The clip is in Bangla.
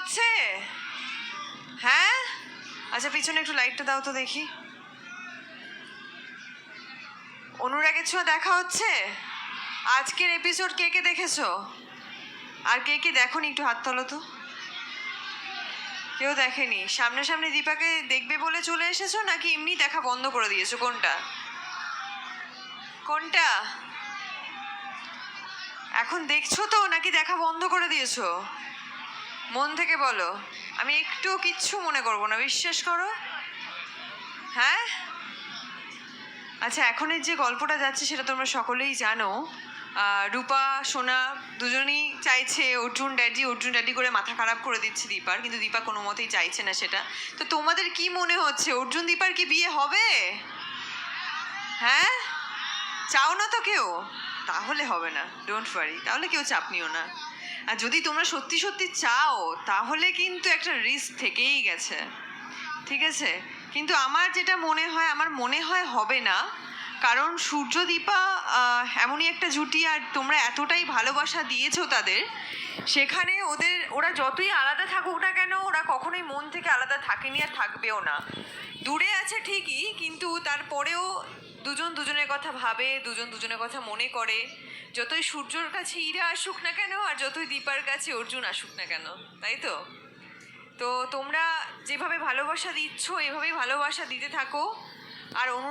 হচ্ছে? হ্যাঁ? আচ্ছা পিছনে একটু লাইটটা দাও তো দেখি। অনুরাগের ছোঁয়া দেখা হচ্ছে? আজকের এপিসোড কে কে দেখেছ? আর কে কে দেখোনি একটু হাত তোলো তো। কেউ দেখেনি। সামনাসামনি দীপাকে দেখবে বলে চলে এসেছ নাকি এমনি দেখা বন্ধ করে দিয়েছ? কোনটা? কোনটা? এখন দেখছ তো নাকি দেখা বন্ধ করে দিয়েছ? মন থেকে বলো। আমি একটু কিচ্ছু মনে করব না, বিশ্বাস করো। হ্যাঁ? আচ্ছা এখনের যে গল্পটা যাচ্ছে সেটা তোমরা সকলেই জানো। রূপা, সোনা দুজনেই চাইছে অর্জুন ড্যাডি অর্জুন ড্যাডি করে মাথা খারাপ করে দিচ্ছে দীপার, কিন্তু দীপা কোনো মতেই চাইছে না সেটা। তো তোমাদের কি মনে হচ্ছে, অর্জুন দীপার কি বিয়ে হবে? হ্যাঁ? চাও না তো কেউ? তাহলে হবে না ডোন্ট ওয়ারি তাহলে কেউ চাপ নিও না। আর যদি তোমরা সত্যি সত্যি চাও, তাহলে কিন্তু একটা রিস্ক থেকেই গেছে। ঠিক আছে? কিন্তু আমার যেটা মনে হয়, আমার মনে হয় হবে না। কারণ সূর্যদীপা এমনই একটা জুটি আর তোমরা এতটাই ভালোবাসা দিয়েছ তাদের, সেখানে ওদের, ওরা যতই আলাদা থাকুক না কেন, ওরা কখনোই মন থেকে আলাদা থাকেনি আর থাকবেও না। দূরে আছে ঠিকই, কিন্তু তারপরেও দুজন দুজনের কথা ভাবে, দুজন দুজনের কথা মনে করে। যতই সূর্যর কাছে ইরা আসুক না কেন, আর যতই দীপার কাছে অর্জুন আসুক না কেন, তাই তো? তো তোমরা যেভাবে ভালোবাসা দিচ্ছ, এভাবেই ভালোবাসা দিতে থাকো। আর অনু